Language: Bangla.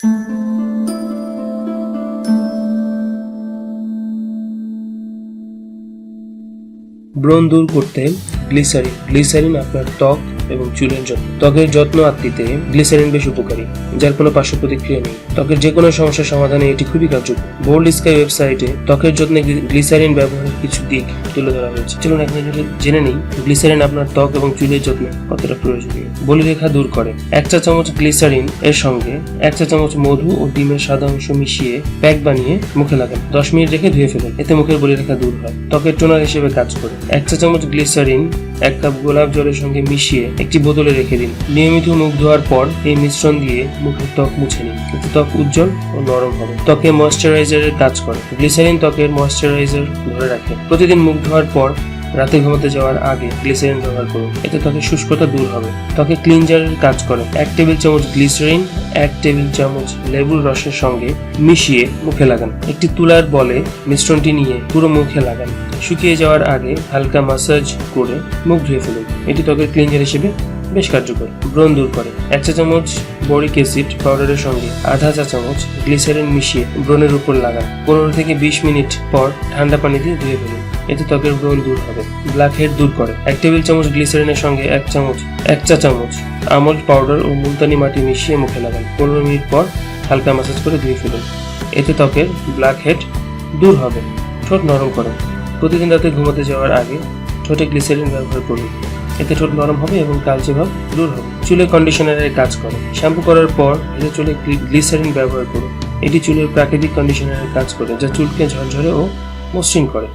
ব্রণ দূর করতে গ্লিসারিন গ্লিসারিন আপনার ত্বক এবং চুলের যত্ন। ত্বকের যত্ন আত্মিতে গ্লিসারিন বেশ উপকারী, যার কোনো পার্শ্ব প্রতিক্রিয়া নেই। ত্বকের যে কোনো সমস্যার সমাধানে এটি খুবই কার্যকর। বোল্ড স্কাই ওয়েবসাইটে ত্বকের যত্নে গ্লি- গ্লিসারিন ব্যবহারের কিছু দিক তুলে ধরা হয়েছে। চলুন নজরে জেনে নিই, গ্লিসারিন আপনার ত্বক এবং চুলের যত্নে কতটা প্রয়োজনীয়। বলিরেখা দূর করে, এক চা চামচ গ্লিসারিন এর সঙ্গে এক চা চামচ মধু ও ডিমের সাদা অংশ মিশিয়ে প্যাক বানিয়ে মুখে লাগান। দশ মিনিট রেখে ধুয়ে ফেলুন, এতে মুখের বলিরেখা দূর হয়। ত্বকের টোনার হিসেবে কাজ করে, এক চা চামচ গ্লিসারিন এক কাপ গোলাপ জলের সঙ্গে মিশিয়ে একটি বোতলে রেখে দিন। নিয়মিত মুখ ধোয়ার পর এই মিশ্রণ দিয়ে মুখের ত্বক মুছে নিন। এতে ত্বক উজ্জ্বল ও নরম হবে। ত্বকে ময়শ্চারাইজারের কাজ করে। গ্লিসারিন ত্বকের ময়শ্চারাইজার ধরে রাখে প্রতিদিন মুখ ধোয়ার পর রাতে ঘুমাতে যাওয়ার আগে গ্লিসারিন ব্যবহার করুন। এতে ত্বকের শুষ্কতা দূর হবে। ত্বকে ক্লিনজারের কাজ করে। এক টেবিল চামচ গ্লিসারিন এক টেবিল চামচ লেবুর রসের সঙ্গে মিশিয়ে মুখে লাগান। একটি তুলার বলে মিশ্রণটি নিয়ে পুরো মুখে লাগান। শুকিয়ে যাওয়ার আগে হালকা মাসাজ করে মুখ ধুয়ে ফেলুন। এটি ত্বকের ক্লিনজার হিসেবে বেশ কার্যকর। ব্রণ দূর করে। এক চা চামচ বরিক অ্যাসিড পাউডারের সঙ্গে আধা চা চামচ গ্লিসারিন মিশিয়ে ব্রণের উপর লাগান। পনেরো থেকে বিশ মিনিট পর ঠান্ডা পানি দিয়ে ধুয়ে ফেলুন। এতে ত্বকের ব্রণ দূর হবে। ব্ল্যাক হেড দূর করে। এক টেবিল চামচ গ্লিসারিনের সঙ্গে এক চামচ, এক চা চামচ আমল পাউডার ও মুলতানি মাটি মিশিয়ে মুখে লাগান। পনেরো মিনিট পর হালকা ম্যাসাজ করে ধুয়ে ফেলুন। এতে ত্বকের ব্ল্যাক হেড দূর হবে। ঠোঁট নরম করে প্রতিদিন রাতে ঘুমাতে যাওয়ার আগে ঠোঁটে গ্লিসারিন ব্যবহার করুন। এতে ঠোঁট নরম হবে এবং কালচে ভাব দূর হবে। চুলে কন্ডিশনারের কাজ করে। শ্যাম্পু করার পর এতে চুলে গ্লিসারিন ব্যবহার করুন। এটি চুলের প্রাকৃতিক কন্ডিশনারের কাজ করে, যা চুলকে ঝরঝরে ও মসৃণ করে।